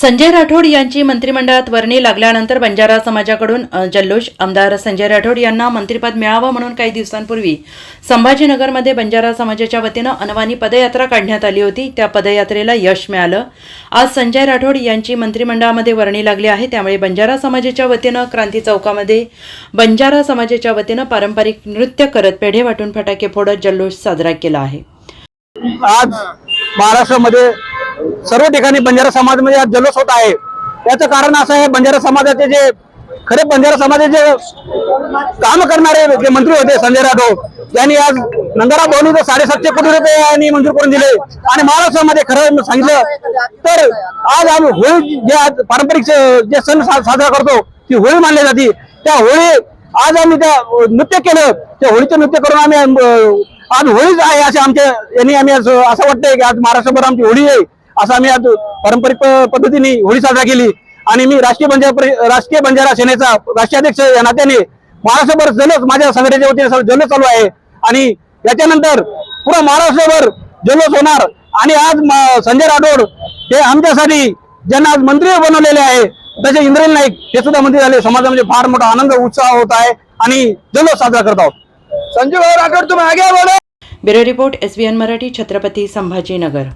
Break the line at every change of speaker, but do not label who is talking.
संजय राठोड यांची मंत्रिमंडळात वर्णी लागल्यानंतर बंजारा समाजाकडून जल्लोष आमदार संजय राठोड यांना मंत्रिपद मिळावं म्हणून काही दिवसांपूर्वी संभाजीनगरमध्ये बंजारा समाजाच्या वतीनं अनवानी पदयात्रा काढण्यात आली होती. त्या पदयात्रेला यश मिळालं. आज संजय राठोड यांची मंत्रिमंडळामध्ये वर्णी लागली आहे. त्यामुळे बंजारा समाजाच्या वतीनं क्रांती चौकामध्ये बंजारा समाजाच्या वतीनं पारंपरिक नृत्य करत पेढे वाटून फटाके फोडत जल्लोष साजरा केला आहे.
आज महाराष्ट्रामध्ये सर्व ठिकाणी बंजारा समाजामध्ये आज जल्लोष होत आहे. याचं कारण असं आहे बंजारा समाजाचे जे खरे बंजारा समाजाचे काम करणारे जे मंत्री होते संजय राठोड यांनी आज नंदरा भवनीचं साडेसातशे कोटी रुपये यांनी मंजूर करून दिले. आणि महाराष्ट्रामध्ये खरं सांगितलं तर आज आम्ही होळी जे आज पारंपरिक जे सण साजरा करतो ती होळी मानली जाते. त्या होळी आज आम्ही त्या नृत्य केलं. त्या होळीचं नृत्य करून आम्ही आज होळीच आहे असे आमच्या यांनी आम्ही असं वाटतंय की आज महाराष्ट्रभर आमची होळी आहे. असं आम्ही आज पारंपरिक पद्धतीने होळी साजरा केली. आणि मी राष्ट्रीय बंजारा राष्ट्रीय बंजारा सेनेचा राष्ट्रीय अध्यक्ष या नात्याने महाराष्ट्रभर जल्लोष माझ्या संघटनेच्या वतीने जल्लोष चालू आहे. आणि याच्यानंतर पुरा महाराष्ट्रभर जल्लोष होणार. आणि आज संजय राठोड हे आमच्यासाठी ज्यांना आज मंत्री बनवलेले आहे तसे इंद्रेल नाईक हे सुद्धा मंत्री झाले. समाजामध्ये म्हणजे फार मोठा आनंद उत्साह होत आहे आणि जल्लोष साजरा करत आहोत. संजय राठोड तुम्ही आगे बोलो.
Bureau report SBN Marathi Chhatrapati Sambhajinagar.